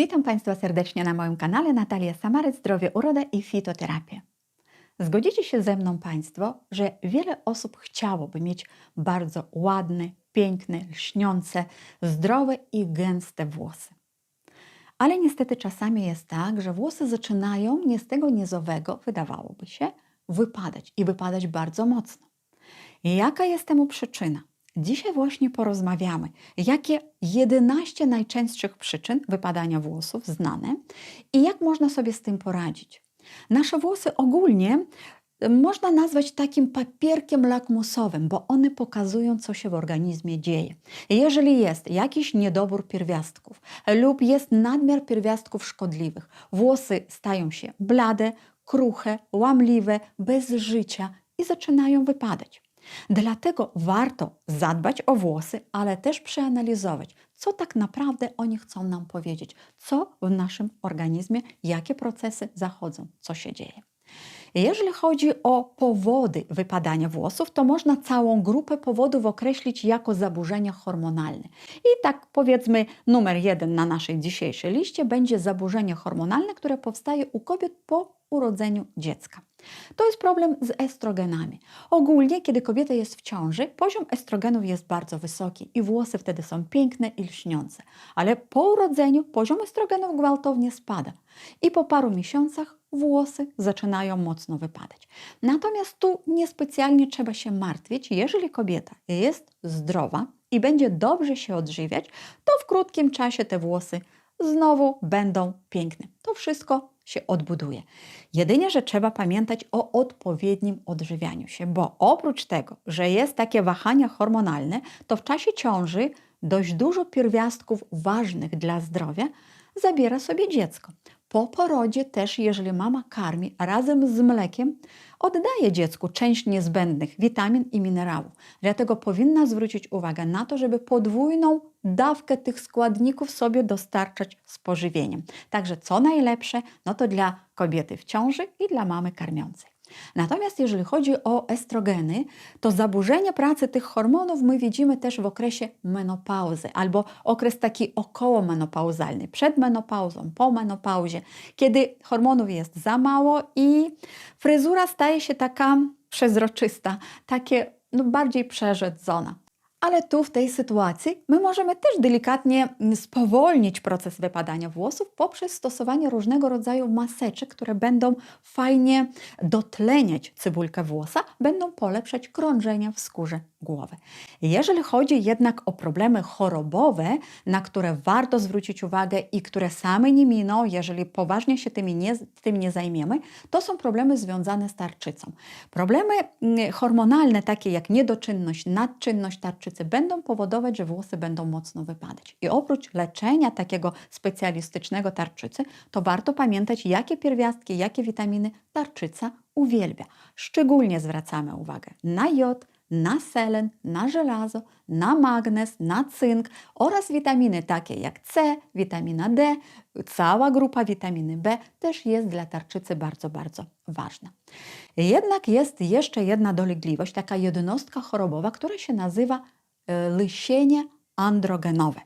Witam Państwa serdecznie na moim kanale Natalia Samary Zdrowie, Uroda i Fitoterapia. Zgodzicie się ze mną Państwo, że wiele osób chciałoby mieć bardzo ładne, piękne, lśniące, zdrowe i gęste włosy. Ale niestety czasami jest tak, że włosy zaczynają nie z tego nizowego, wydawałoby się, wypadać i wypadać bardzo mocno. Jaka jest temu przyczyna? Dzisiaj właśnie porozmawiamy, jakie 11 najczęstszych przyczyn wypadania włosów znane i jak można sobie z tym poradzić. Nasze włosy ogólnie można nazwać takim papierkiem lakmusowym, bo one pokazują, co się w organizmie dzieje. Jeżeli jest jakiś niedobór pierwiastków lub jest nadmiar pierwiastków szkodliwych, włosy stają się blade, kruche, łamliwe, bez życia i zaczynają wypadać. Dlatego warto zadbać o włosy, ale też przeanalizować, co tak naprawdę oni chcą nam powiedzieć, co w naszym organizmie, jakie procesy zachodzą, co się dzieje. Jeżeli chodzi o powody wypadania włosów, to można całą grupę powodów określić jako zaburzenia hormonalne. I tak powiedzmy, numer jeden na naszej dzisiejszej liście będzie zaburzenie hormonalne, które powstaje u kobiet po urodzeniu dziecka. To jest problem z estrogenami. Ogólnie, kiedy kobieta jest w ciąży, poziom estrogenów jest bardzo wysoki i włosy wtedy są piękne i lśniące. Ale po urodzeniu poziom estrogenów gwałtownie spada i po paru miesiącach włosy zaczynają mocno wypadać. Natomiast tu niespecjalnie trzeba się martwić, jeżeli kobieta jest zdrowa i będzie dobrze się odżywiać, to w krótkim czasie te włosy znowu będą piękne. To wszystko się odbuduje. Jedynie, że trzeba pamiętać o odpowiednim odżywianiu się, bo oprócz tego, że jest takie wahania hormonalne, to w czasie ciąży dość dużo pierwiastków ważnych dla zdrowia zabiera sobie dziecko. Po porodzie też, jeżeli mama karmi razem z mlekiem, oddaje dziecku część niezbędnych witamin i minerałów. Dlatego powinna zwrócić uwagę na to, żeby podwójną dawkę tych składników sobie dostarczać z pożywieniem. Także co najlepsze, no to dla kobiety w ciąży i dla mamy karmiącej. Natomiast jeżeli chodzi o estrogeny, to zaburzenie pracy tych hormonów my widzimy też w okresie menopauzy albo okres taki okołomenopauzalny, przed menopauzą, po menopauzie, kiedy hormonów jest za mało i fryzura staje się taka przezroczysta, takie no, bardziej przerzedzona. Ale tu w tej sytuacji my możemy też delikatnie spowolnić proces wypadania włosów poprzez stosowanie różnego rodzaju maseczek, które będą fajnie dotleniać cybulkę włosa, będą polepszać krążenia w skórze głowy. Jeżeli chodzi jednak o problemy chorobowe, na które warto zwrócić uwagę i które same nie miną, jeżeli poważnie się tymi nie, tym nie zajmiemy, to są problemy związane z tarczycą. Problemy hormonalne, takie jak niedoczynność, nadczynność tarczycy, będą powodować, że włosy będą mocno wypadać. I oprócz leczenia takiego specjalistycznego tarczycy, to warto pamiętać, jakie pierwiastki, jakie witaminy tarczyca uwielbia. Szczególnie zwracamy uwagę na jod, na selen, na żelazo, na magnez, na cynk oraz witaminy takie jak C, witamina D, cała grupa witaminy B też jest dla tarczycy bardzo, bardzo ważna. Jednak jest jeszcze jedna dolegliwość, taka jednostka chorobowa, która się nazywa lysienie androgenowe.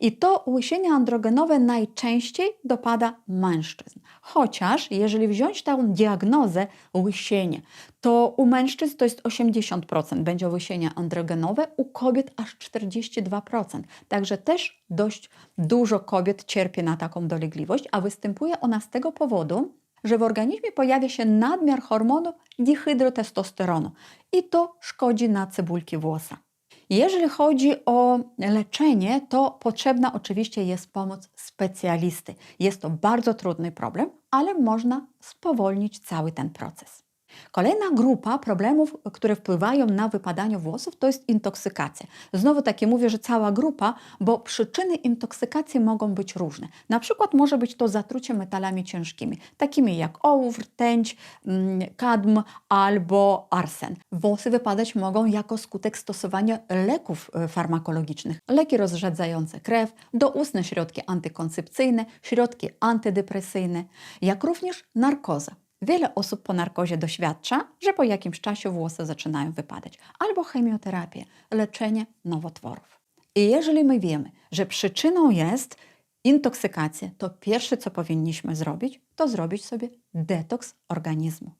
I to łysienie androgenowe najczęściej dopada mężczyzn. Chociaż jeżeli wziąć tę diagnozę łysienie, to u mężczyzn to jest 80% będzie łysienie androgenowe, u kobiet aż 42%. Także też dość dużo kobiet cierpi na taką dolegliwość, a występuje ona z tego powodu, że w organizmie pojawia się nadmiar hormonu dihydrotestosteronu i to szkodzi na cebulki włosa. Jeżeli chodzi o leczenie, to potrzebna oczywiście jest pomoc specjalisty. Jest to bardzo trudny problem, ale można spowolnić cały ten proces. Kolejna grupa problemów, które wpływają na wypadanie włosów, to jest intoksykacja. Znowu takie mówię, że cała grupa, bo przyczyny intoksykacji mogą być różne. Na przykład może być to zatrucie metalami ciężkimi, takimi jak ołów, rtęć, mm, kadm albo arsen. Włosy wypadać mogą jako skutek stosowania leków e, farmakologicznych. Leki rozrzedzające krew, doustne środki antykoncepcyjne, środki antydepresyjne, jak również narkoza. Wiele osób po narkozie doświadcza, że po jakimś czasie włosy zaczynają wypadać, albo chemioterapię, leczenie nowotworów. I jeżeli my wiemy, że przyczyną jest intoksykację, to pierwsze, co powinniśmy zrobić, to zrobić sobie detoks organizmu.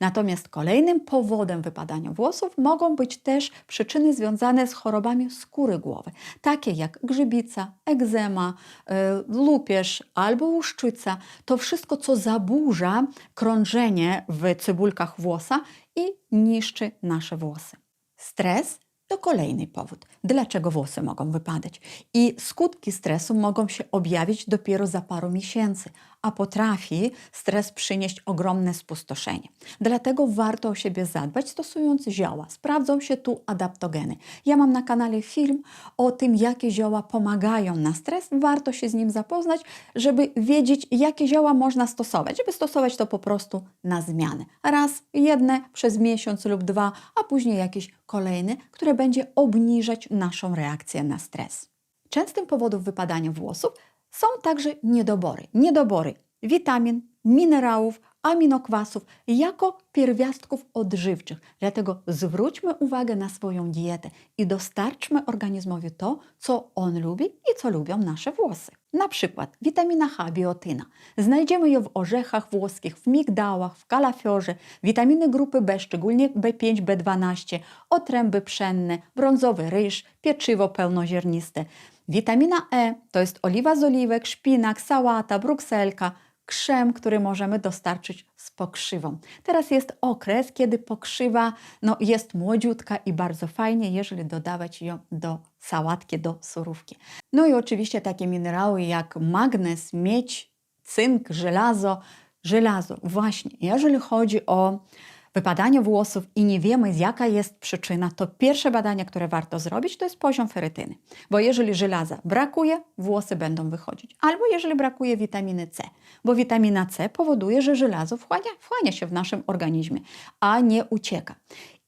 Natomiast kolejnym powodem wypadania włosów mogą być też przyczyny związane z chorobami skóry głowy, takie jak grzybica, egzema, y, lupież albo łuszczyca. To wszystko, co zaburza krążenie w cebulkach włosa i niszczy nasze włosy. Stres to kolejny powód, dlaczego włosy mogą wypadać. I skutki stresu mogą się objawić dopiero za paru miesięcy, a potrafi stres przynieść ogromne spustoszenie. Dlatego warto o siebie zadbać, stosując zioła. Sprawdzą się tu adaptogeny. Ja mam na kanale film o tym, jakie zioła pomagają na stres. Warto się z nim zapoznać, żeby wiedzieć, jakie zioła można stosować, żeby stosować to po prostu na zmianę. Raz, jedne przez miesiąc lub dwa, a później jakieś kolejne, które będzie obniżać naszą reakcję na stres. Częstym powodem wypadania włosów są także niedobory. Niedobory witamin, minerałów, aminokwasów jako pierwiastków odżywczych. Dlatego zwróćmy uwagę na swoją dietę i dostarczmy organizmowi to, co on lubi i co lubią nasze włosy. Na przykład witamina H, biotyna. Znajdziemy ją w orzechach włoskich, w migdałach, w kalafiorze, witaminy grupy B, szczególnie B5, B12, otręby pszenne, brązowy ryż, pieczywo pełnoziarniste. Witamina E to jest oliwa z oliwek, szpinak, sałata, brukselka, krzem, który możemy dostarczyć z pokrzywą. Teraz jest okres, kiedy pokrzywa no, jest młodziutka i bardzo fajnie, jeżeli dodawać ją do sałatki, do surówki. No i oczywiście takie minerały jak magnez, miedź, cynk, żelazo. Żelazo, właśnie, jeżeli chodzi o wypadanie włosów i nie wiemy, jaka jest przyczyna, to pierwsze badanie, które warto zrobić, to jest poziom ferytyny. Bo jeżeli żelaza brakuje, włosy będą wychodzić. Albo jeżeli brakuje witaminy C, bo witamina C powoduje, że żelazo wchłania, wchłania się w naszym organizmie, a nie ucieka.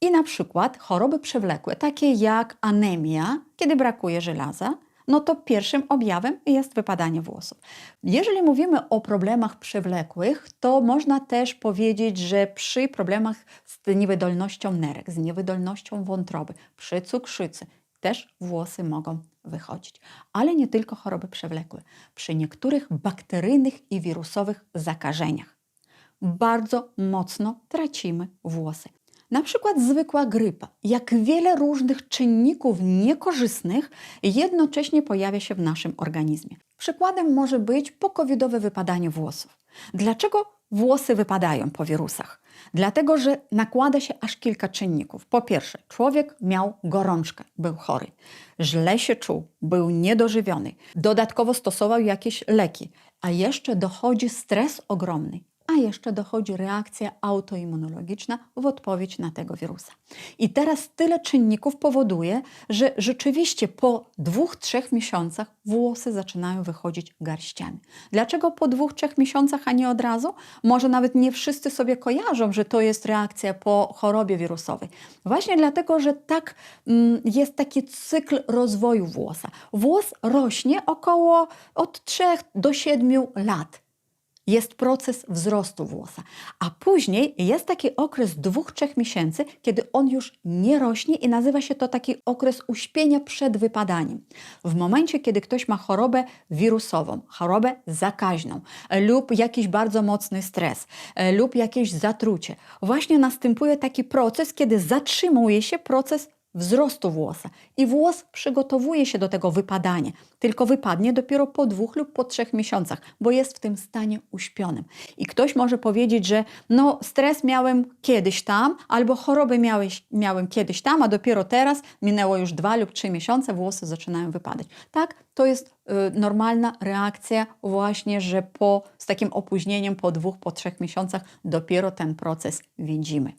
I na przykład choroby przewlekłe, takie jak anemia, kiedy brakuje żelaza, no to pierwszym objawem jest wypadanie włosów. Jeżeli mówimy o problemach przewlekłych, to można też powiedzieć, że przy problemach z niewydolnością nerek, z niewydolnością wątroby, przy cukrzycy też włosy mogą wychodzić. Ale nie tylko choroby przewlekłe. Przy niektórych bakteryjnych i wirusowych zakażeniach bardzo mocno tracimy włosy. Na przykład zwykła grypa, jak wiele różnych czynników niekorzystnych jednocześnie pojawia się w naszym organizmie. Przykładem może być pokowidowe wypadanie włosów. Dlaczego włosy wypadają po wirusach? Dlatego, że nakłada się aż kilka czynników. Po pierwsze, człowiek miał gorączkę, był chory, źle się czuł, był niedożywiony, dodatkowo stosował jakieś leki, a jeszcze dochodzi stres ogromny jeszcze dochodzi reakcja autoimmunologiczna w odpowiedź na tego wirusa. I teraz tyle czynników powoduje, że rzeczywiście po dwóch, trzech miesiącach włosy zaczynają wychodzić garściami. Dlaczego po dwóch, trzech miesiącach, a nie od razu? Może nawet nie wszyscy sobie kojarzą, że to jest reakcja po chorobie wirusowej. Właśnie dlatego, że tak mm, jest taki cykl rozwoju włosa. Włos rośnie około od 3 do 7 lat jest proces wzrostu włosa, a później jest taki okres dwóch, trzech miesięcy, kiedy on już nie rośnie i nazywa się to taki okres uśpienia przed wypadaniem. W momencie, kiedy ktoś ma chorobę wirusową, chorobę zakaźną lub jakiś bardzo mocny stres e, lub jakieś zatrucie, właśnie następuje taki proces, kiedy zatrzymuje się proces wzrostu włosa i włos przygotowuje się do tego wypadania, tylko wypadnie dopiero po dwóch lub po trzech miesiącach, bo jest w tym stanie uśpionym. I ktoś może powiedzieć, że no stres miałem kiedyś tam, albo choroby miałeś, miałem kiedyś tam, a dopiero teraz minęło już dwa lub trzy miesiące, włosy zaczynają wypadać. Tak, to jest y, normalna reakcja właśnie, że po, z takim opóźnieniem po dwóch, po trzech miesiącach dopiero ten proces widzimy.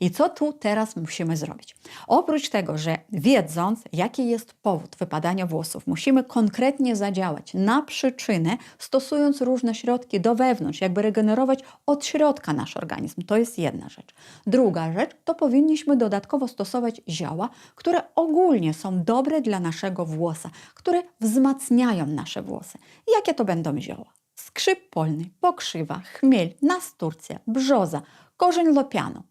I co tu teraz musimy zrobić? Oprócz tego, że wiedząc, jaki jest powód wypadania włosów, musimy konkretnie zadziałać na przyczynę, stosując różne środki do wewnątrz, jakby regenerować od środka nasz organizm. To jest jedna rzecz. Druga rzecz, to powinniśmy dodatkowo stosować zioła, które ogólnie są dobre dla naszego włosa, które wzmacniają nasze włosy. Jakie to będą zioła? Skrzyp polny, pokrzywa, chmiel, nasturcja, brzoza, korzeń lopianu.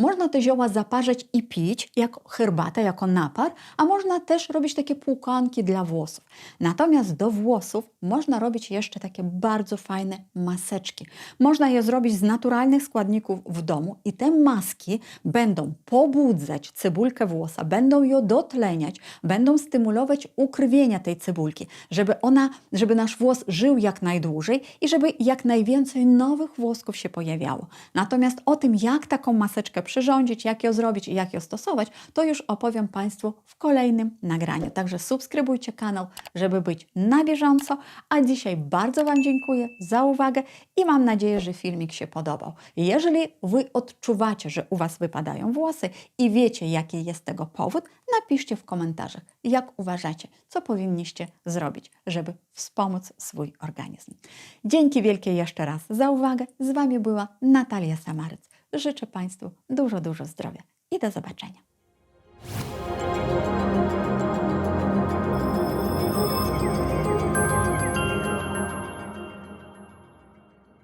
Można te zioła zaparzać i pić jako herbatę, jako napar, a można też robić takie płukanki dla włosów. Natomiast do włosów można robić jeszcze takie bardzo fajne maseczki. Można je zrobić z naturalnych składników w domu i te maski będą pobudzać cebulkę włosa, będą ją dotleniać, będą stymulować ukrwienia tej cebulki, żeby ona, żeby nasz włos żył jak najdłużej i żeby jak najwięcej nowych włosków się pojawiało. Natomiast o tym, jak taką maseczkę przyrządzić, jak ją zrobić i jak ją stosować, to już opowiem Państwu w kolejnym nagraniu. Także subskrybujcie kanał, żeby być na bieżąco. A dzisiaj bardzo Wam dziękuję za uwagę i mam nadzieję, że filmik się podobał. Jeżeli Wy odczuwacie, że u Was wypadają włosy i wiecie, jaki jest tego powód, napiszcie w komentarzach, jak uważacie, co powinniście zrobić, żeby wspomóc swój organizm. Dzięki wielkie jeszcze raz za uwagę. Z Wami była Natalia Samaryc. Życzę Państwu dużo, dużo zdrowia i do zobaczenia.